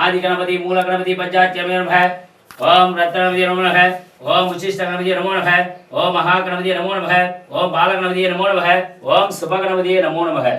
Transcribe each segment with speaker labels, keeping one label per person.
Speaker 1: ஆதி கணபதி மூல கணபதி பஞ்சாட்சியமே நமக ஓம் ரத்ன கணபதி நமோ நமக ஓம் உச்சிஷ்ட கணபதி நமோ நமக ஓம் மகா கணபதி நமோ நமக ஓம் பால கணபதி நமோ நமக ஓம் சுப கணபதி நமோ நமக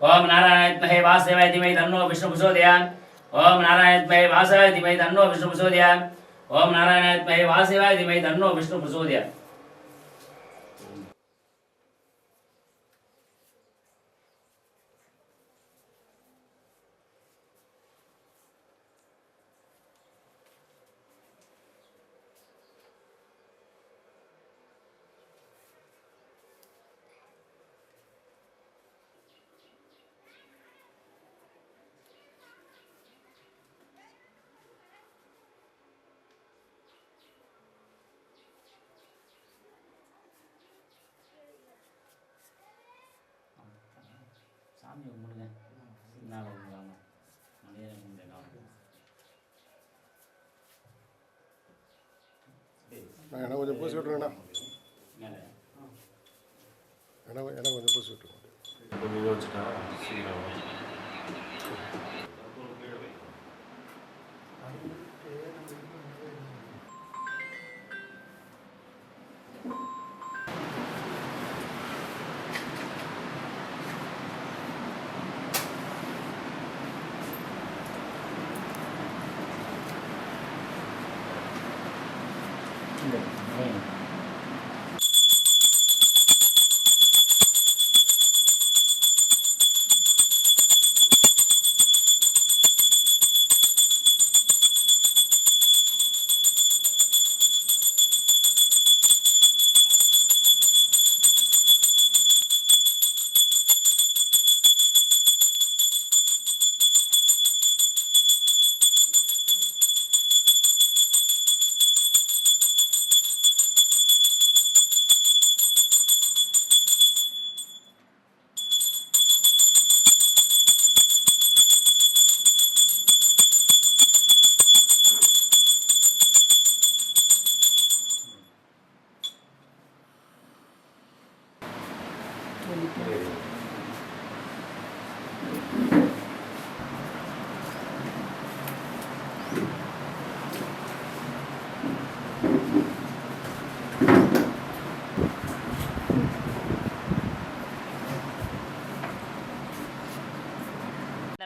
Speaker 1: ఓం నారాయణమహే వాసవాయ ధిమై తన్నో విష్ణు ప్రచోదయాన్ ఓం నారాయణమహే వాసవాయ ధిమై తన్నో విష్ణు ప్రచోదయాన్ ఓం నారాయణమహే వాసవాయ ధిమై తన్నో విష్ణు ప్రచోదయాన్ சாமி கும்பிடுங்க. சின்னால கும்பிடாம
Speaker 2: நான். எனக்கு கொஞ்சம் பூசி விட்ருங்கண்ணா
Speaker 1: மேலே.
Speaker 2: எனக்கு கொஞ்சம் பூசி விட்ருங்க
Speaker 3: கொஞ்சம் யோசிச்சுட்டா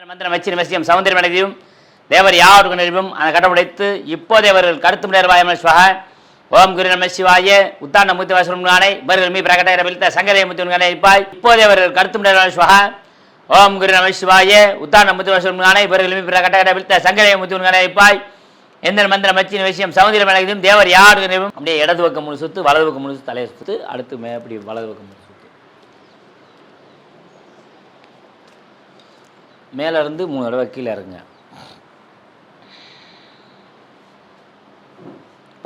Speaker 1: மந்திரம் வச்சு வசியம் சௌந்தரியம் அடையும். தேவர் யாருக்கு நிறுவும் அந்த கடம் இப்போதே அவர்கள் கருத்து முன்னேறுவாய ஓம் குரு நம சிவாய. உத்தான மூர்த்தி நானே இவர்கள் மீ பிரகட விழித்த சங்கரே கணை இருப்பாய். இப்போதே அவர்கள் கருத்து முன்னேறுவாய ஓம் குரு நம சிவாய. உத்தான மூர்த்தி நானே இவர்கள் மீ பிரகட விழித்த சங்கரே கனை இருப்பாய். எந்த மந்திரம் வச்சு விஷயம் சௌந்தரியம் அடையும். தேவர் யாருக்கு நிறுவும் அப்படியே இடது பக்கம் முழு சுத்து வலது பக்கம் முழு சுத்து தலையை சுத்து அடுத்து அப்படி வலது பக்கம் முழு மேல இருந்து மூணு தடவை கீழே இறங்குங்க.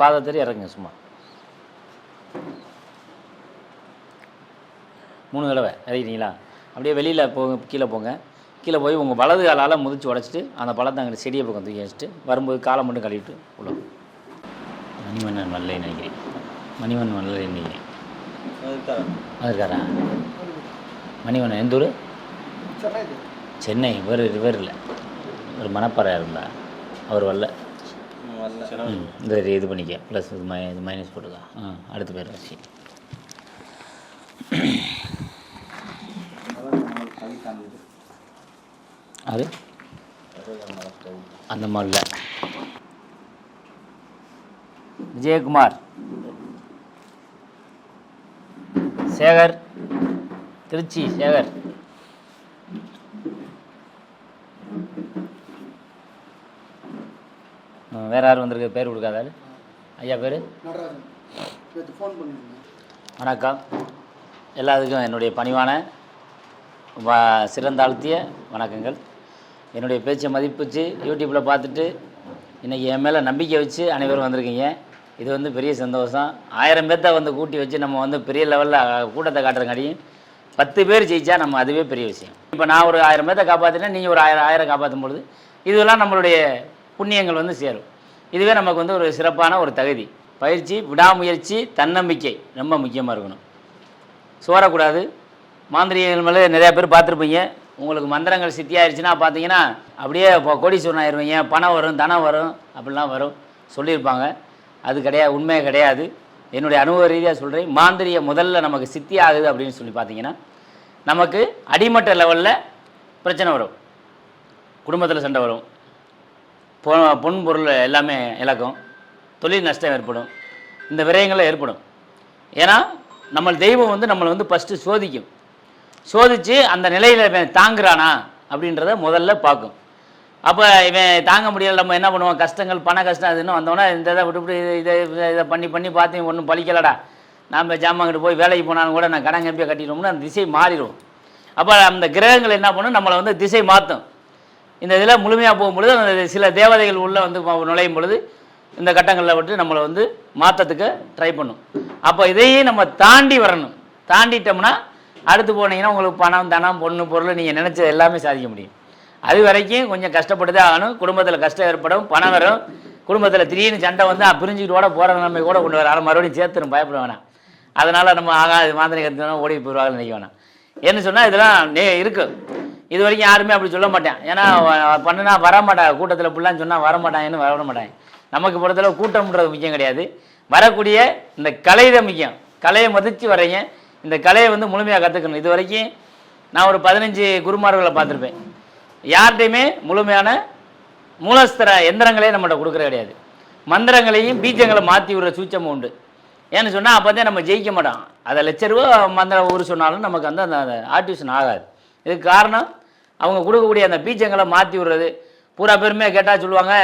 Speaker 1: பாதத்தறி இறங்குங்க சும்மா. மூணு தடவை. இறங்கிட்டீங்களா? அப்படியே வெளியில் போங்க கீழே போங்க. கீழே போய் உங்கள் வலது காலால் முதிச்சு உடச்சிட்டு அந்த பழத்தை அங்கே செடியை பக்கம் தூக்கி வச்சுட்டு வரும்போது காலை மட்டும் கழுவிட்டு உள்ள. மணிவண்ணன் வல்லை நினைக்கிறேன். மணிவண்ணன் வல்லை நினைக்கிறேன். அது இருக்காரா மணிவண்ணன் எந்த ஊர்? சென்னை இவர் இவர் இல்லை ஒரு மணப்பாறை இருந்தா அவர் வரல. ம் இந்த இது பண்ணிக்க. ப்ளஸ் இது மை இது மைனஸ் போட்டுக்கா. ஆ அடுத்த பேர் வச்சு. அது? அந்த மாதிரில விஜயகுமார். சேகர். திருச்சி சேகர். வேற யாரும் வந்திருக்கு? பேர் கொடுக்காதாரு ஐயா பேர்? வணக்கம். எல்லாத்துக்கும் என்னுடைய பணிவான சிறந்தாழ்த்திய வணக்கங்கள். என்னுடைய பேச்சை மதிப்பிச்சு யூடியூப்பில் பார்த்துட்டு இன்றைக்கி என் மேலே நம்பிக்கை வச்சு அனைவரும் வந்திருக்கீங்க. இது வந்து பெரிய சந்தோஷம். ஆயிரம் பேர்த்த வந்து கூட்டி வச்சு நம்ம வந்து பெரிய லெவலில் கூட்டத்தை காட்டுறங்காட்டியும் பத்து பேர் ஜெயிச்சா நம்ம அதுவே பெரிய விஷயம். இப்போ நான் ஒரு ஆயிரம் பேர்த்த காப்பாற்றினா நீங்கள் ஒரு ஆயிரம் ஆயிரம் காப்பாற்றும் பொழுது இதெல்லாம் நம்மளுடைய புண்ணியங்கள் வந்து சேரும். இதுவே நமக்கு வந்து ஒரு சிறப்பான ஒரு தகுதி. பயிற்சி விடாமுயற்சி தன்னம்பிக்கை ரொம்ப முக்கியமாக இருக்கணும். சோரக்கூடாது மாந்திரிகள் மேலே நிறையா பேர் பார்த்துருப்பீங்க. உங்களுக்கு மந்திரங்கள் சித்தி ஆயிடுச்சுன்னா பார்த்தீங்கன்னா அப்படியே இப்போ கோடீஸ்வரன் ஆயிடுவீங்க பணம் வரும் தனம் வரும் அப்படிலாம் வரும். சொல்லியிருப்பாங்க. அது கிடையாது உண்மையே கிடையாது. என்னுடைய அனுபவ ரீதியாக சொல்கிறேன் மாந்திரிய முதல்ல நமக்கு சித்தி ஆகுது அப்படின்னு சொல்லி பார்த்தீங்கன்னா நமக்கு அடிமட்ட லெவலில் பிரச்சனை வரும். குடும்பத்தில் சண்டை வரும். பொ பொன் பொருள் எல்லாமே இழக்கும். தொழில் நஷ்டம் ஏற்படும். இந்த விரயங்கள்லாம் ஏற்படும். ஏன்னா நம்ம தெய்வம் வந்து நம்மளை வந்து ஃபஸ்ட்டு சோதிக்கும். சோதித்து அந்த நிலையில் இவன் தாங்குறானா அப்படின்றத முதல்ல பார்க்கும். அப்போ இவன் தாங்க முடியல நம்ம என்ன பண்ணுவோம்? கஷ்டங்கள் பண கஷ்டம் அதுன்னு வந்தோன்னா இந்த இதை விட்டு இதை இதை இதை பண்ணி பண்ணி பார்த்து ஒன்றும் பழிக்கலடா. நாம் ஜாமாங்கிட்டு போய் வேலைக்கு போனாலும் கூட நான் கடன் கம்பியாக கட்டிடுவோம்னு அந்த திசை மாறிடும். அப்போ அந்த கிரகங்கள் என்ன பண்ணும்? நம்மளை வந்து திசை மாற்றும் இந்த இதில் முழுமையாக போகும்பொழுது அந்த சில தேவதைகள் உள்ளே வந்து நுழையும் பொழுது இந்த கட்டங்களில் விட்டு நம்மளை வந்து மாற்றத்துக்கு ட்ரை பண்ணும். அப்போ இதையே நம்ம தாண்டி வரணும். தாண்டிட்டோம்னா அடுத்து போனீங்கன்னா உங்களுக்கு பணம் தனம் பொண்ணு பொருள் நீங்கள் நினச்சது எல்லாமே சாதிக்க முடியும். அது வரைக்கும் கொஞ்சம் கஷ்டப்பட்டு தான் ஆகணும். குடும்பத்தில் கஷ்டம் ஏற்படும் பணம் வரும். குடும்பத்தில் திடீர்னு சண்டை வந்து பிரிஞ்சுக்கிட்டு கூட போகிற நிலைமை கூட கொண்டு வர மறுபடியும் சேர்த்துரும் பயப்பட வேணாம். அதனால் நம்ம ஆகாது மாந்திரை கற்றுனா ஓடி போயிடுவாங்கன்னு நினைக்க வேணாம். என்ன சொன்னால் இதெல்லாம் நே இருக்குது இது வரைக்கும் யாருமே அப்படி சொல்ல மாட்டேன். ஏன்னா வ- பண்ணுனா வர கூட்டத்தில் இப்படிலாம் சொன்னால் வர மாட்டாங்கன்னு வர மாட்டாங்க. நமக்கு பொறுத்தளவு கூட்டம்ன்றது முக்கியம் கிடையாது. வரக்கூடிய இந்த கலை தான் முக்கியம். கலையை மதித்து வரைங்க இந்த கலையை வந்து முழுமையாக கற்றுக்கணும் இது வரைக்கும் நான் ஒரு பதினஞ்சு குருமார்களை பார்த்துருப்பேன். யார்கிட்டையுமே முழுமையான மூலஸ்தர எந்திரங்களே நம்மகிட்ட கொடுக்குற கிடையாது. மந்திரங்களையும் பீஜங்களை மாற்றி விடுற சூச்சமும் உண்டு. ஏன்னு சொன்னால் அப்போ தான் நம்ம ஜெயிக்க மாட்டோம். அதை லட்ச ரூபா மந்திரம் ஊர் சொன்னாலும் நமக்கு வந்து அந்த ஆர்டியூஷன் ஆகாது. இதுக்கு காரணம் அவங்க கொடுக்கக்கூடிய அந்த பீஜங்களை மாற்றி விடுறது. பூரா பேருமே கேட்டால் சொல்லுவாங்க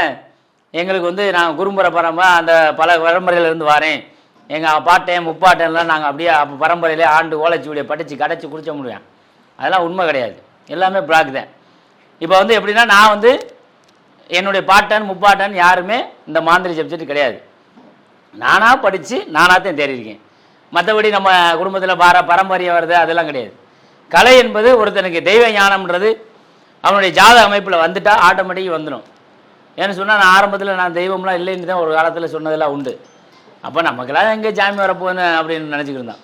Speaker 1: எங்களுக்கு வந்து நான் குறும்புற பரம்பரை அந்த பல பரம்பரையிலேருந்து வரேன். எங்கள் பாட்டேன் முப்பாட்டன்லாம் நாங்கள் அப்படியே அப்போ பரம்பரையிலே ஆண்டு ஓலைச்சுவடியை படித்து கடைச்சி குடிச்ச முடியும். அதெல்லாம் உண்மை கிடையாது. எல்லாமே பிளாக் தான். இப்போ வந்து எப்படின்னா நான் வந்து என்னுடைய பாட்டன் முப்பாட்டன் யாருமே இந்த மாந்திரி சப்ஜெக்ட் கிடையாது. நானாக படித்து நானாக தான் தேறியிருக்கேன் மற்றபடி நம்ம குடும்பத்தில் பார பரம்பரையை வருது அதெல்லாம் கிடையாது. கலை என்பது ஒருத்தனுக்கு தெய்வ ஞானம்ன்றது அவனுடைய ஜாத அமைப்பில் வந்துட்டா ஆட்டோமேட்டிக் வந்துடும் ஏன்னு சொன்னால் நான் ஆரம்பத்தில் நான் தெய்வம்லாம் இல்லைன்னு தான் ஒரு காலத்தில் சொன்னதெல்லாம் உண்டு. அப்போ நமக்கெல்லாம் எங்கே ஜாமி வரப்போகுதுன்னு அப்படின்னு நினச்சிக்கிருந்தான் இருந்தோம்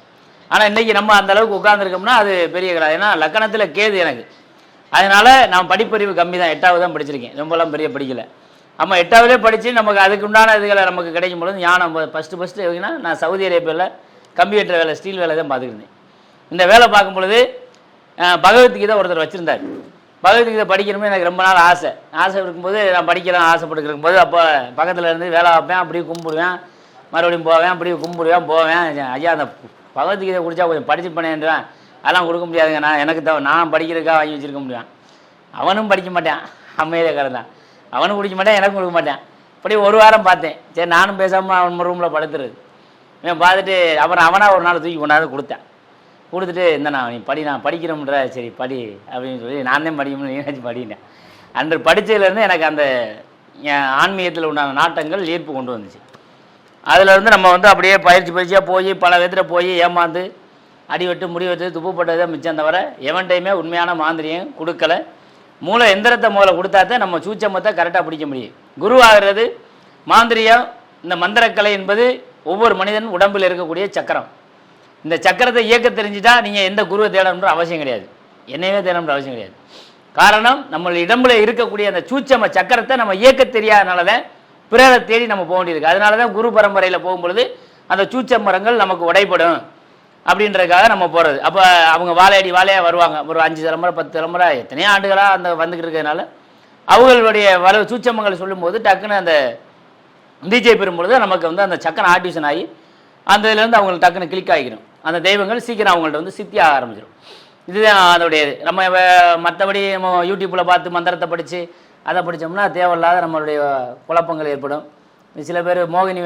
Speaker 1: ஆனால் இன்றைக்கி நம்ம அந்த அளவுக்கு உட்காந்துருக்கோம்னா அது பெரிய கலை. ஏன்னா லக்கணத்தில் கேது எனக்கு. அதனால் நான் படிப்பறிவு கம்மி தான். எட்டாவது தான் படிச்சிருக்கேன். ரொம்பலாம் பெரிய படிக்கல. ஆமாம் எட்டாவதுலேயே படித்து நமக்கு அதுக்கு உண்டான இதுகளை நமக்கு கிடைக்கும் பொழுது ஞானம் ஃபஸ்ட்டு ஃபஸ்ட்டு எப்படின்னா நான் சவுதி அரேபியாவில் கம்ப்யூட்டர் வேலை ஸ்டீல் வேலை தான் பார்த்துக்கிருந்தேன் இந்த வேலை பார்க்கும் பொழுது பகவத்கீதை ஒருத்தர் வச்சுருந்தார். பகவத்கீதை படிக்கணுமே எனக்கு ரொம்ப நாள் ஆசை. ஆசை இருக்கும்போது நான் படிக்கலாம் ஆசைப்பட்டு இருக்கும்போது அப்போ பக்கத்தில் இருந்து வேலை வைப்பேன் அப்படியே கும்பிடுவேன். மறுபடியும் போவேன் அப்படியே கும்பிடுவேன் போவேன். ஐயா அந்த பகவத்கீதை குடித்தா கொஞ்சம் படிச்சு பண்ணேன்றான். அதெல்லாம் கொடுக்க முடியாதுங்க. நான் எனக்கு தவ நான் படிக்கிறதுக்காக வாங்கி வச்சிருக்க முடியும். அவனும் படிக்க மாட்டான். அமைதியக்காரன் தான் அவனும் குடிக்க மாட்டான் எனக்கும் கொடுக்க மாட்டான். அப்படியே ஒரு வாரம் பார்த்தேன். சரி நானும் பேசாமல் அவன் ரூமில் படுத்துறது. இவன் பார்த்துட்டு அப்புறம் அவனாக ஒரு நாள் தூக்கி கொண்டாந்து கொடுத்தேன். கொடுத்துட்டு என்னண்ணா நீ படி நான் படிக்கிறோம்ன்ற சரி படி அப்படின்னு சொல்லி நான் தான் படிக்கணும் நீனாச்சும் படினேன் அன்று படித்ததுலேருந்து எனக்கு அந்த ஆன்மீகத்தில் உண்டான நாட்டங்கள் ஈர்ப்பு கொண்டு வந்துச்சு. அதில் இருந்து நம்ம வந்து அப்படியே பயிற்சி பயிற்சியாக போய் பல விதத்தில் போய் ஏமாந்து அடிவெட்டு முடிவெட்டு துப்பு போட்டதை மிச்சம் தவிர எவன்டையுமே உண்மையான மாந்திரியம் கொடுக்கல. மூளை எந்திரத்தை மூளை கொடுத்தா தான் நம்ம சூச்சமத்தை கரெக்டாக பிடிக்க முடியும். குரு ஆகிறது மாந்திரியம் இந்த மந்திரக்கலை என்பது ஒவ்வொரு மனிதன் உடம்பில் இருக்கக்கூடிய சக்கரம். இந்த சக்கரத்தை இயக்க தெரிஞ்சுட்டா நீங்கள் எந்த குருவை தேடணுன்ற அவசியம் கிடையாது. என்னையவே தேடணுன்ற அவசியம் கிடையாது. காரணம் நம்ம இடம்புல இருக்கக்கூடிய அந்த சூச்சம சக்கரத்தை நம்ம இயக்க தெரியாதனால தான் பிறரை தேடி நம்ம போக வேண்டியிருக்கு. அதனால தான் குரு பரம்பரையில் போகும்பொழுது அந்த சூச்ச மரங்கள் நமக்கு உடைப்படும் அப்படின்றதுக்காக நம்ம போகிறது அப்போ அவங்க வாழையடி வாழையாக வருவாங்க. ஒரு அஞ்சு தலைமுறை பத்து தலைமுறை எத்தனையோ ஆண்டுகளாக அந்த வந்துக்கிட்டு இருக்கிறதுனால அவங்களுடைய வர சூச்சமங்களை சொல்லும்போது டக்குன்னு அந்த டிஜே பெறும்பொழுது நமக்கு வந்து அந்த சக்கரம் ஆக்டிவேஷன் ஆகி அந்த இதுலேருந்து அவங்களுக்கு டக்குன்னு கிளிக் ஆகிக்கணும் அந்த தெய்வங்கள் சீக்கிரம் அவங்கள்ட்ட வந்து சித்தி ஆக ஆரம்பிச்சிடும் இதுதான் அதோடையது. நம்ம மற்றபடி நம்ம யூடியூப்பில் பார்த்து மந்திரத்தை படித்து அதை படித்தோம்னா தேவையில்லாத நம்மளுடைய குழப்பங்கள் ஏற்படும். சில பேர் மோகினி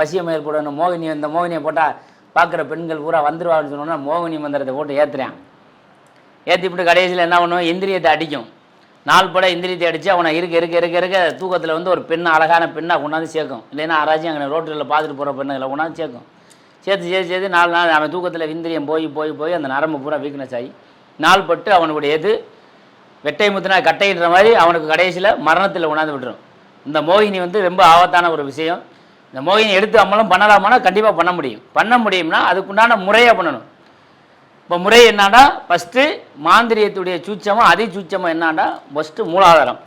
Speaker 1: வசியம் ஏற்படும் மோகினி இந்த மோகினியை போட்டால் பார்க்குற பெண்கள் பூரா வந்துருவான்னு சொன்னோன்னா மோகினி மந்திரத்தை போட்டு ஏற்றுறேன் ஏற்றிவிட்டு கடைசியில் என்ன பண்ணுவோம்? இந்திரியத்தை அடிக்கும். நாள் பட இந்திரியத்தை அடித்து அவனை இருக்க இருக்க இருக்க இருக்க தூக்கத்தில் வந்து ஒரு பெண்ணை அழகான பெண்ணாக கொண்டாந்து சேர்க்கும். இல்லைன்னா ஆராய்ச்சி அங்கே ரோட்டில் பார்த்துட்டு போகிற பெண்ணுகளை கொண்டாந்து சேர்க்கும். சேர்த்து சேர்த்து சேர்த்து நாலு நாள் அவன் தூக்கத்தில் விந்திரியம் போய் போய் போய் அந்த நரம்பு பூரா வீக்னஸ் ஆகி நாள் பட்டு அவனுடைய எது வெட்டை முத்தினா கட்டைன்ற மாதிரி அவனுக்கு கடைசியில் மரணத்தில் உணர்ந்து விட்டுரும். இந்த மோகினி வந்து ரொம்ப ஆபத்தான ஒரு விஷயம். இந்த மோகினி எடுத்து அம்மலும் பண்ணலாமானா கண்டிப்பாக பண்ண முடியும். பண்ண முடியும்னா அதுக்குண்டான முறையாக பண்ணணும். இப்போ முறை என்னன்னா ஃபஸ்ட்டு மாந்திரியத்துடைய சூச்சமாக அதி சூச்சமாக என்னன்னா ஃபஸ்ட்டு மூலாதாரம்.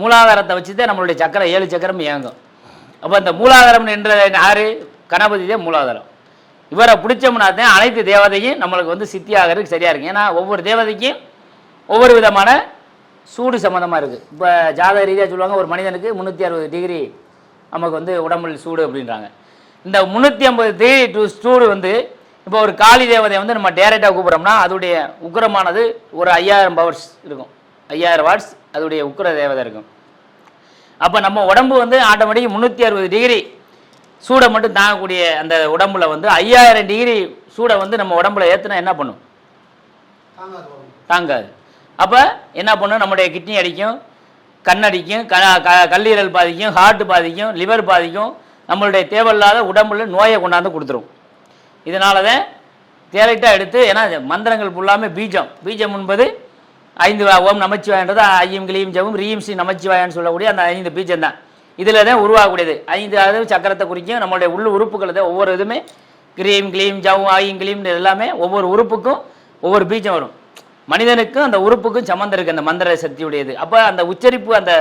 Speaker 1: மூலாதாரத்தை வச்சு தான் நம்மளுடைய சக்கரம் ஏழு சக்கரம் இயங்கும். அப்போ இந்த மூலாதாரம் என்ற யார்? கணபதி தான் மூலாதாரம். இவரை பிடிச்சோம்னா தான் அனைத்து தேவதையும் நம்மளுக்கு வந்து சித்தி ஆகிறதுக்கு சரியாக இருக்கும். ஏன்னா ஒவ்வொரு தேவதைக்கும் ஒவ்வொரு விதமான சூடு சம்மந்தமாக இருக்குது இப்போ ஜாதக ரீதியாக சொல்லுவாங்க ஒரு மனிதனுக்கு முந்நூற்றி அறுபது டிகிரி நமக்கு வந்து உடம்புல சூடு அப்படின்றாங்க. இந்த முந்நூற்றி ஐம்பது டிகிரி டு சூடு வந்து இப்போ ஒரு காளி தேவதையை வந்து நம்ம டேரெக்டாக கூப்பிட்றோம்னா அதோடைய உக்கிரமானது ஒரு ஐயாயிரம் பவர்ஸ் இருக்கும். ஐயாயிரம் வாட்ஸ் அதோடைய உக்கிர தேவதை இருக்கும். அப்போ நம்ம உடம்பு வந்து ஆட்டோமேட்டிக் முந்நூற்றி அறுபது டிகிரி சூடை மட்டும் தாங்கக்கூடிய அந்த உடம்புல வந்து ஐயாயிரம் டிகிரி சூடை வந்து நம்ம உடம்புல ஏற்றுனா என்ன பண்ணும்?
Speaker 4: தாங்காது.
Speaker 1: அப்போ என்ன பண்ணும்? நம்முடைய கிட்னி அடிக்கும் கண் அடிக்கும் க க- கல்லீரல் பாதிக்கும் ஹார்ட் பாதிக்கும் லிவர் பாதிக்கும் நம்மளுடைய தேவையில்லாத உடம்புல நோயை கொண்டாந்து கொடுத்துரும். இதனால தான் தேலைட்டாக எடுத்து ஏன்னா மந்திரங்கள் ஃபுல்லாமே பீஜம். பீஜம் என்பது ஐந்து ஓம் நமச்சிவாயன்றது ஐயம் கிளியும் ஜவும் ரீம் ஸ்ரீ நமச்சிவாயன்னு சொல்லக்கூடிய அந்த ஐந்து பீஜம் தான் இதில் தான் உருவாகக்கூடியது. ஐந்து அளவு சக்கரத்தை குறிக்கும் நம்மளுடைய உள்ள உறுப்புகள் தான் ஒவ்வொரு இதுவுமே கிரீம் கிளீம் ஜவும் ஆயும் கிளீம் எல்லாமே ஒவ்வொரு உறுப்புக்கும் ஒவ்வொரு பீஜம் வரும். மனிதனுக்கும் அந்த உறுப்புக்கும் சம்மந்தம் இருக்குது அந்த மந்திர சக்தியுடையது. அப்போ அந்த உச்சரிப்பு அந்த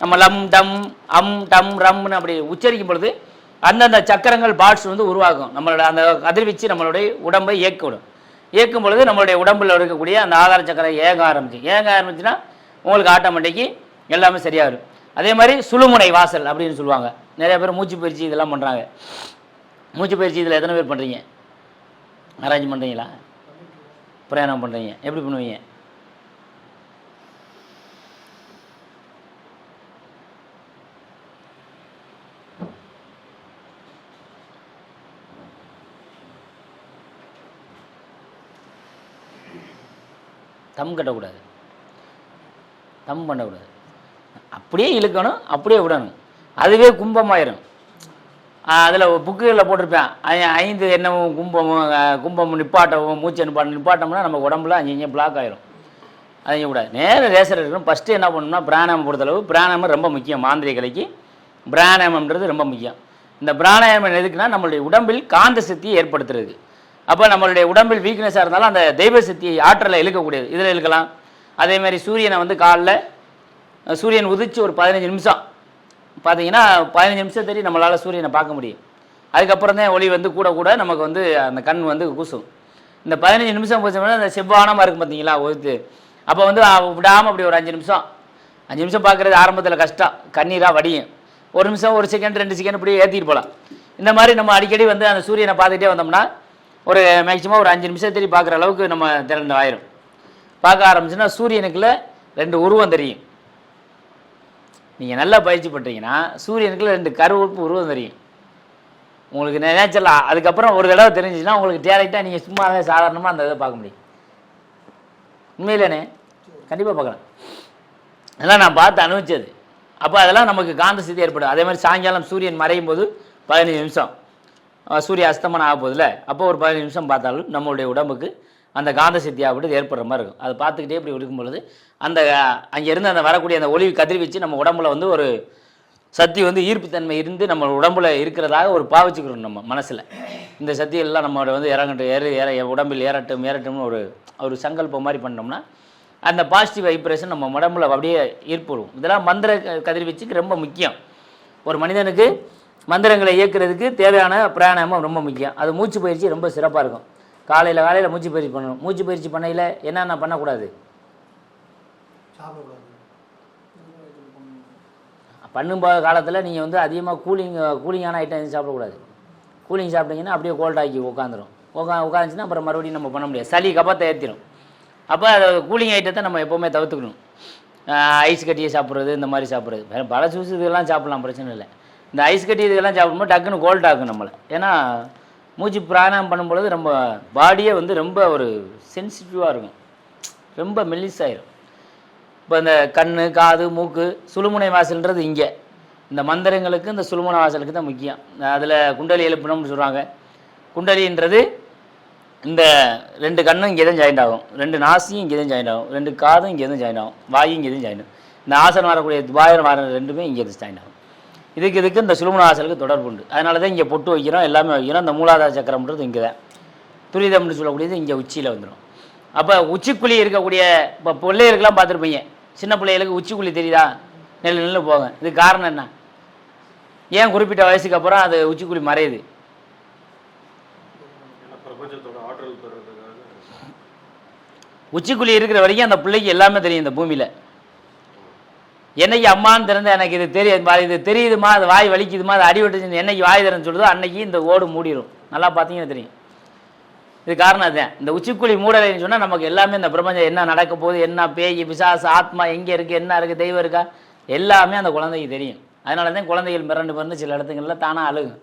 Speaker 1: நம்ம லம் டம் அம் டம் ரம்னு அப்படி உச்சரிக்கும் பொழுது அந்தந்த சக்கரங்கள் பார்ட்ஸ் வந்து உருவாகும். நம்மளோட அந்த கதிர்வீச்சு நம்மளுடைய உடம்பை இயக்கிவிடும். இயக்கும் பொழுது நம்மளுடைய உடம்பில் இருக்கக்கூடிய அந்த ஆதார சக்கரம் ஏக ஆரம்பிச்சு ஏக ஆரம்பிச்சுன்னா உங்களுக்கு ஆட்டோமேட்டிக்கு எல்லாமே சரியாகும் அதே மாதிரி சுழுமுனை வாசல் அப்படின்னு சொல்லுவாங்க. நிறைய பேர் மூச்சு பயிற்சி இதெல்லாம் பண்ணுறாங்க மூச்சு பயிற்சி இதில் எத்தனை பேர் பண்ணுறீங்க அரேஞ்ச் பண்ணுறீங்களா பிரயாணம் பண்ணுறீங்க எப்படி பண்ணுவீங்க? தம் கட்டக்கூடாது. தம் பண்ணக்கூடாது. அப்படியே இழுக்கணும் அப்படியே விடணும். அதுவே கும்பமாயிரும். அதில் புக்குகளில் போட்டிருப்பேன். ஐந்து என்னமும் கும்பமும் கும்பம் கும்பமும் நிப்பாட்டவும் மூச்சு நிப்பாட்டம் நிப்பாட்டம்னா நம்ம உடம்புல அஞ்சு அஞ்சு பிளாக் ஆயிரும். அதையும் கூடாது நேரம் ரேசர் இருக்கணும். ஃபஸ்ட்டு என்ன பண்ணணும்னா பிராணாயாமம் பொறுத்தளவு பிராணாயம் ரொம்ப முக்கியம் மாந்திரிய கலைக்கு பிராணாயாமம்ன்றது ரொம்ப முக்கியம். இந்த பிராணாயாமம் எதுக்குன்னா நம்மளுடைய உடம்பில் காந்த சக்தியை ஏற்படுத்துறது. அப்போ நம்மளுடைய உடம்பில் வீக்னஸாக இருந்தாலும் அந்த தெய்வ சக்தியை ஆற்றலை இழுக்கக்கூடியது. இதில் இழுக்கலாம். அதே மாதிரி சூரியனை வந்து காலில் சூரியன் உதிச்சு ஒரு பதினஞ்சு நிமிஷம். பார்த்தீங்கன்னா பதினஞ்சு நிமிஷம் தெரியும் நம்மளால் சூரியனை பார்க்க முடியும். அதுக்கப்புறம் தான் ஒளி வந்து கூட கூட நமக்கு வந்து அந்த கண் வந்து கூசும். இந்த பதினஞ்சு நிமிஷம் போச்சோம்னா அந்த செவ்வானமாக இருக்கும் பார்த்தீங்களா ஒருத்து அப்போ வந்து விடாமல் அப்படி ஒரு அஞ்சு நிமிஷம். அஞ்சு நிமிஷம் பார்க்குறது ஆரம்பத்தில் கஷ்டம். கண்ணீராக வடியும். ஒரு நிமிஷம் ஒரு செகண்ட் ரெண்டு செகண்ட் இப்படி ஏற்றிட்டு போகலாம் இந்த மாதிரி நம்ம அடிக்கடி வந்து அந்த சூரியனை பார்த்துட்டே வந்தோம்னா ஒரு மேக்சிமம் ஒரு அஞ்சு நிமிஷம் தெரியும் பார்க்குற அளவுக்கு நம்ம திறந்து ஆயிரும் பார்க்க ஆரம்பிச்சுன்னா சூரியனுக்குள்ள ரெண்டு உருவம் தெரியும். நீங்கள் நல்லா பயிற்சி பண்ணுறீங்கன்னா சூரியனுக்குள்ள ரெண்டு கருவுறுப்பு உருவம் தெரியும். உங்களுக்கு நேச்சுரலாக அதுக்கப்புறம் ஒரு தடவை தெரிஞ்சுச்சுன்னா உங்களுக்கு டேரெக்டாக நீங்கள் சும்மாவே சாதாரணமாக அந்த இதை பார்க்க முடியும். உண்மையிலேனே? கண்டிப்பாக பார்க்கலாம். அதெல்லாம் நான் பார்த்து அனுபவிச்சது. அப்போ அதெல்லாம் நமக்கு காந்த சிதி ஏற்படும். அதே மாதிரி சாயங்காலம் சூரியன் மறையும் போது பதினஞ்சு நிமிஷம். சூரிய அஸ்தமனம் ஆக போதில்ல அப்போ ஒரு பதினஞ்சு நிமிஷம் பார்த்தாலும் நம்மளுடைய உடம்புக்கு அந்த காந்த சக்தி அப்படின்றது ஏற்படுற மாதிரி இருக்கும். அதை பார்த்துக்கிட்டே இப்படி இருக்கும் பொழுது அந்த அங்கேருந்து அந்த வரக்கூடிய அந்த ஒளி கதிர்வீச்சு நம்ம உடம்புல வந்து ஒரு சக்தி வந்து ஈர்ப்புத்தன்மை இருந்து நம்ம உடம்புல இருக்கிறதாக ஒரு பாவிச்சுக்கிறோம் நம்ம மனசில். இந்த சக்தி எல்லாம் நம்மளோட வந்து இறங்கட்டும் ஏறு ஏற உடம்பில் ஏறட்டும் ஏறட்டும்னு ஒரு ஒரு சங்கல்பம் மாதிரி பண்ணோம்னா அந்த பாசிட்டிவ் வைப்ரேஷன் நம்ம உடம்புல அப்படியே ஈர்ப்புடும். இதெல்லாம் மந்திர க- கதிர்வீச்சுக்கு ரொம்ப முக்கியம். ஒரு மனிதனுக்கு மந்திரங்களை இயக்குறதுக்கு தேவையான பிராணாயமம் ரொம்ப முக்கியம். அது மூச்சு பயிற்சி ரொம்ப சிறப்பாக இருக்கும். காலையில் காலையில் மூச்சு பயிற்சி பண்ணணும். மூச்சு பயிற்சி பண்ணையில் என்னென்ன பண்ணக்கூடாது?
Speaker 4: சாப்பிடக்கூடாது.
Speaker 1: பண்ணும் காலத்தில் நீங்கள் வந்து அதிகமாக கூலிங் கூலிங்கான ஐட்டம் எதுவும் சாப்பிடக்கூடாது. கூலிங் சாப்பிட்டீங்கன்னா அப்படியே கோல்ட் ஆக்கி உட்காந்துரும் உட்கா உட்காந்துச்சுன்னா அப்புறம் மறுபடியும் நம்ம பண்ண முடியாது. சளி கபத்தை ஏற்றிடும் அப்போ கூலிங் ஐட்டத்தை நம்ம எப்போவுமே தவிர்த்துக்கணும். ஐஸ் கட்டியை சாப்பிட்றது இந்த மாதிரி சாப்பிட்றது. வேறு பல ஜூஸ் இதெல்லாம் சாப்பிட்லாம் பிரச்சனை இல்லை. இந்த ஐஸ் கட்டி இதெல்லாம் சாப்பிடும்போது டக்குன்னு கோல்ட் ஆகும் நம்மளை. ஏன்னா மூச்சு பிராணாயம் பண்ணும்பொழுது நம்ம பாடியே வந்து ரொம்ப ஒரு சென்சிட்டிவாக இருக்கும். ரொம்ப மெல்லிஸாயிரும் இப்போ இந்த கண் காது மூக்கு சுழுமுனை வாசல்ன்றது இங்கே. இந்த மந்திரங்களுக்கு இந்த சுழுமுனை வாசலுக்கு தான் முக்கியம். அதில் குண்டலி எழுப்பினோம்னு சொல்கிறாங்க குண்டலின்றது இந்த ரெண்டு கண்ணும் இங்கே தான் ஜாயின்ட் ஆகும். ரெண்டு நாசியும் இங்கே தான் ஜாயிண்ட் ஆகும். ரெண்டு காதும் இங்கே தான் ஜாயின் ஆகும். வாயும் இங்கே தான் ஜாயின் ஆகும். இந்த ஆசனம் வரக்கூடிய துபாயன் வர ரெண்டுமே இங்கே தான் ஜாயின் ஆகும். இதுக்கு இதுக்கு இந்த சுழுமுனை வாசலுக்கு தொடர்பு உண்டு. அதனால தான் இங்கே பொட்டு வைக்கிறோம் எல்லாமே வைக்கிறோம். இந்த மூலாதார சக்கரம்ன்றது இங்கே தான். துரிதம்னு சொல்லக்கூடியது இங்கே உச்சியில் வந்துடும் அப்போ உச்சிக்குழி இருக்கக்கூடிய இப்போ பிள்ளைகளுக்கெல்லாம் பார்த்துருப்பீங்க. சின்ன பிள்ளைகளுக்கு உச்சிக்குழி தெரியுதா? நெல் நெல்லு போங்க இது காரணம் என்ன? ஏன் குறிப்பிட்ட வயசுக்கு அப்புறம் அது உச்சிக்குழி மறையுது? உச்சிக்குழி இருக்கிற வரைக்கும் அந்த பிள்ளைக்கு எல்லாமே தெரியும் இந்த பூமியில். என்னைக்கு அம்மான்னு திறந்து எனக்கு இது தெரியும் பா- இது தெரியுதுமா? அது வாய் வலிக்குதுமா? அது அடி என்னைக்கு வாய் திறன்னு சொல்லுதோ அன்னைக்கு இந்த ஓடு மூடிடும் நல்லா பார்த்தீங்கன்னா தெரியும். இது காரணம் அதுதான். இந்த உச்சிக்குழி மூடலைன்னு சொன்னால் நமக்கு எல்லாமே இந்த பிரபஞ்சம் என்ன நடக்க போகுது என்ன பேய் பிசாசு ஆத்மா எங்கே இருக்குது என்ன இருக்குது தெய்வம் இருக்கா? எல்லாமே அந்த குழந்தைக்கு தெரியும். அதனால தான் குழந்தைகள் மிரண்டு பிறந்து சில இடத்துங்களில் தானாக அழுகும்.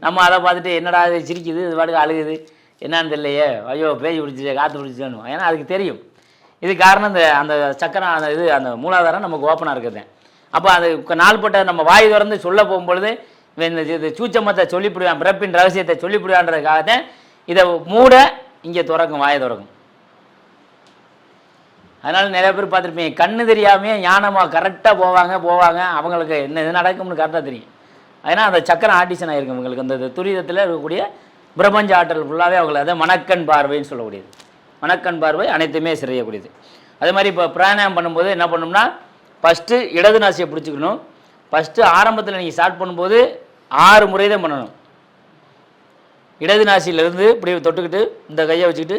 Speaker 1: நம்ம அதை பார்த்துட்டு என்னடா இது சிரிக்குது இது பாட்டுக்கு அழுகுது என்னன்னு தெரியலையே. ஐயோ பேய் பிடிச்சிச்சு காற்று பிடிச்சிச்சேன்னு. ஏன்னா அதுக்கு தெரியும். இது காரணம் இந்த அந்த சக்கரம் அந்த இது அந்த மூலாதாரம் நமக்கு ஓப்பனாக இருக்குது. அப்போ அது நாள்பட்ட நம்ம வாய் திறந்து சொல்ல போகும்பொழுது இந்த இது சூச்சமத்தை சொல்லிவிடுவான் பிறப்பின் ரகசியத்தை சொல்லிவிடுவான்றதுக்காகத்தான் இதை மூட இங்கே திறக்கும் வாயை திறக்கும். அதனால் நிறைய பேர் பார்த்துருப்பீங்க கண்ணு தெரியாமையே ஞானமாக கரெக்டாக போவாங்க போவாங்க அவங்களுக்கு என்ன இது நடக்கும்னு கரெக்டாக தெரியும். அதனால் அந்த சக்கரம் ஆட்டிஷன் ஆகிருக்கு உங்களுக்கு அந்த துரிதத்தில் இருக்கக்கூடிய பிரபஞ்ச ஆற்றல் ஃபுல்லாகவே அவங்களை அதை மணக்கண் பார்வைன்னு சொல்லக்கூடியது. மனக்கண் பார்வை அனைத்துமே சிறையக்கூடியது. அதே மாதிரி இப்போ பிராணாயம் பண்ணும்போது என்ன பண்ணணும்னா ஃபஸ்ட்டு இடது நாசியை பிடிச்சிக்கணும். ஃபஸ்ட்டு ஆரம்பத்தில் நீங்கள் ஸ்டார்ட் பண்ணும்போது ஆறு முறை தான் பண்ணணும். இடது நாசியிலிருந்து இப்படி தொட்டுக்கிட்டு இந்த கையை வச்சுக்கிட்டு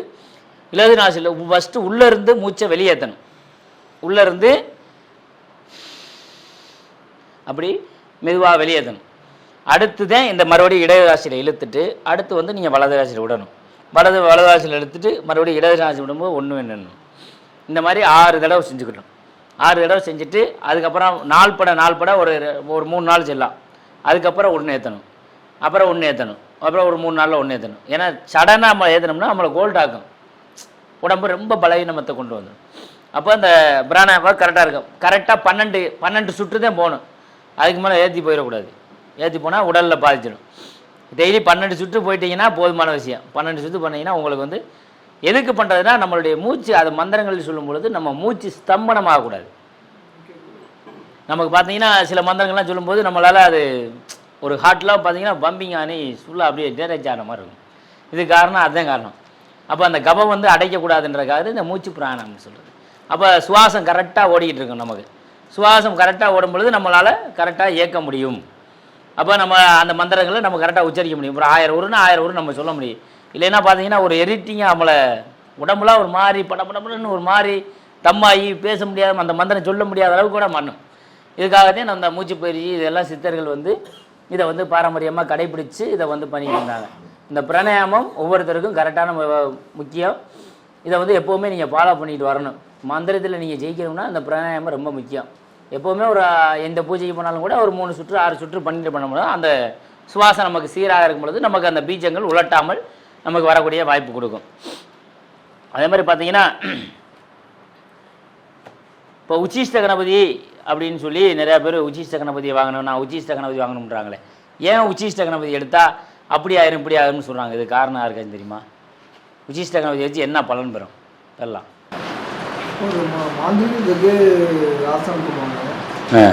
Speaker 1: இடது நாசியில் ஃபஸ்ட்டு உள்ளேருந்து மூச்சை வெளியேற்றணும். உள்ளேருந்து அப்படி மெதுவாக வெளியேற்றணும். அடுத்து தான் இந்த மறுபடியும் இடது ராசியில் இழுத்துட்டு அடுத்து வந்து நீங்கள் வலது ராசியில் விடணும். வலது வலது எடுத்துகிட்டு மறுபடியும் இடது ராசி விடும்போது ஒன்று வேணும் இந்த மாதிரி ஆறு தடவை செஞ்சுக்கணும். ஆறு தடவை செஞ்சுட்டு அதுக்கப்புறம் நாள் பட நாள் பட ஒரு ஒரு மூணு நாள் செல்லலாம். அதுக்கப்புறம் ஒன்று ஏற்றணும் அப்புறம் ஒன்று ஏற்றணும் அப்புறம் ஒரு மூணு நாளில் ஒன்று ஏற்றணும் ஏன்னா சடனாக நம்ம ஏற்றணும்னா நம்மளை கோல்ட் ஆகும் உடம்பு ரொம்ப பலவீனமத்தை கொண்டு வந்துடும் அப்போ அந்த பிராணாயமா கரெக்டாக இருக்கும். கரெக்டாக பன்னெண்டு பன்னெண்டு சுற்று தான் போகணும். அதுக்கு மேலே ஏற்றி போயிடக்கூடாது. ஏற்றி போனால் உடலில் பாதிச்சிடும் டெய்லி பன்னெண்டு சுற்று போயிட்டீங்கன்னா போதுமான விஷயம். பன்னெண்டு சுற்று பண்ணீங்கன்னா உங்களுக்கு வந்து எதுக்கு பண்ணுறதுனா நம்மளுடைய மூச்சு அது மந்திரங்கள் சொல்லும் பொழுது நம்ம மூச்சு ஸ்தம்பனம் ஆகக்கூடாது நமக்கு பார்த்தீங்கன்னா சில மந்திரங்கள்லாம் சொல்லும்போது நம்மளால் அது ஒரு ஹார்ட்லாம் பார்த்தீங்கன்னா பம்பிங் ஆனி ஃபுல்லாக அப்படியே டேரேஜ் ஆன மாதிரி இருக்கும். இது காரணம் அதுதான் காரணம். அப்போ அந்த கபம் வந்து அடைக்கக்கூடாதுன்றக்காக இந்த மூச்சு பிராணம்னு சொல்கிறது அப்போ சுவாசம் கரெக்டாக ஓடிக்கிட்டு இருக்கும் நமக்கு. சுவாசம் கரெக்டாக ஓடும் பொழுது நம்மளால் கரெக்டாக இயக்க முடியும். அப்போ நம்ம அந்த மந்திரங்களை நம்ம கரெக்டாக உச்சரிக்க முடியும். ஒரு ஆயிரம் ஊருன்னு ஆயிரம் ஊர் நம்ம சொல்ல முடியும். இல்லைன்னா பார்த்தீங்கன்னா ஒரு எரிட்டிங்காக நம்மளை உடம்புலாம் ஒரு மாதிரி படபடபடன்னு ஒரு மாதிரி தம்மாயி பேச முடியாத அந்த மந்திரம் சொல்ல முடியாத அளவுக்கு கூட பண்ணும். இதுக்காகத்தான் அந்த மூச்சு பயிற்சி இதெல்லாம் சித்தர்கள் வந்து இதை வந்து பாரம்பரியமாக கடைபிடித்து இதை வந்து பண்ணிட்டு இருந்தாங்க. இந்த பிராணாயாமம் ஒவ்வொருத்தருக்கும் கரெக்டான முக்கியம். இதை வந்து எப்போவுமே நீங்கள் ஃபாலோ பண்ணிட்டு வரணும். மந்திரத்தில் நீங்கள் ஜெயிக்கணும்னா இந்த பிராணாயாமம் ரொம்ப முக்கியம். எப்போவுமே ஒரு எந்த பூஜைக்கு போனாலும் கூட ஒரு மூணு சுற்று ஆறு சுற்று பண்ணிட்டு பண்ண அந்த சுவாசம் நமக்கு சீராக இருக்கும் பொழுது நமக்கு அந்த பீஜங்கள் உலட்டாமல் நமக்கு வரக்கூடிய வாய்ப்பு கொடுக்கும். அதே மாதிரி பார்த்தீங்கன்னா இப்போ உச்சிஷ்ட கணபதி அப்படின்னு சொல்லி நிறையா பேர் உச்சிஷ்ட கணபதியை வாங்கணும் நான் உச்சிஷ்ட கணபதி வாங்கணுன்றாங்களே ஏன் உச்சிஷ்ட கணபதி எடுத்தால் அப்படி ஆயிரும் இப்படி ஆயிரும்னு சொல்கிறாங்க இது காரணம் யாருக்கான்னு தெரியுமா? உச்சிஷ்ட கணபதி வச்சு என்ன பலன் பெறும்? எல்லாம்
Speaker 4: மாந்திரிகத்துக்கு ஆசனம் பண்ணுவாங்க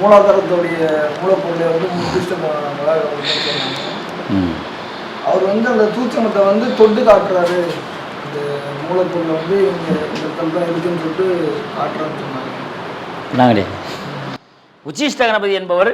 Speaker 4: மூலாதாரத்துடைய மூலப்பொருளை வந்து முக்கிஷ்ட அவர் வந்து அந்த சூட்சமத்தை வந்து தொட்டு காட்டுறாரு. இந்த மூலப்பொருளை வந்து இங்கே இந்த இருக்குன்னு சொல்லிட்டு காட்டுறாருன்னு சொன்னாங்க.
Speaker 1: நாங்களே உச்சிஷ்ட கணபதி என்பவர்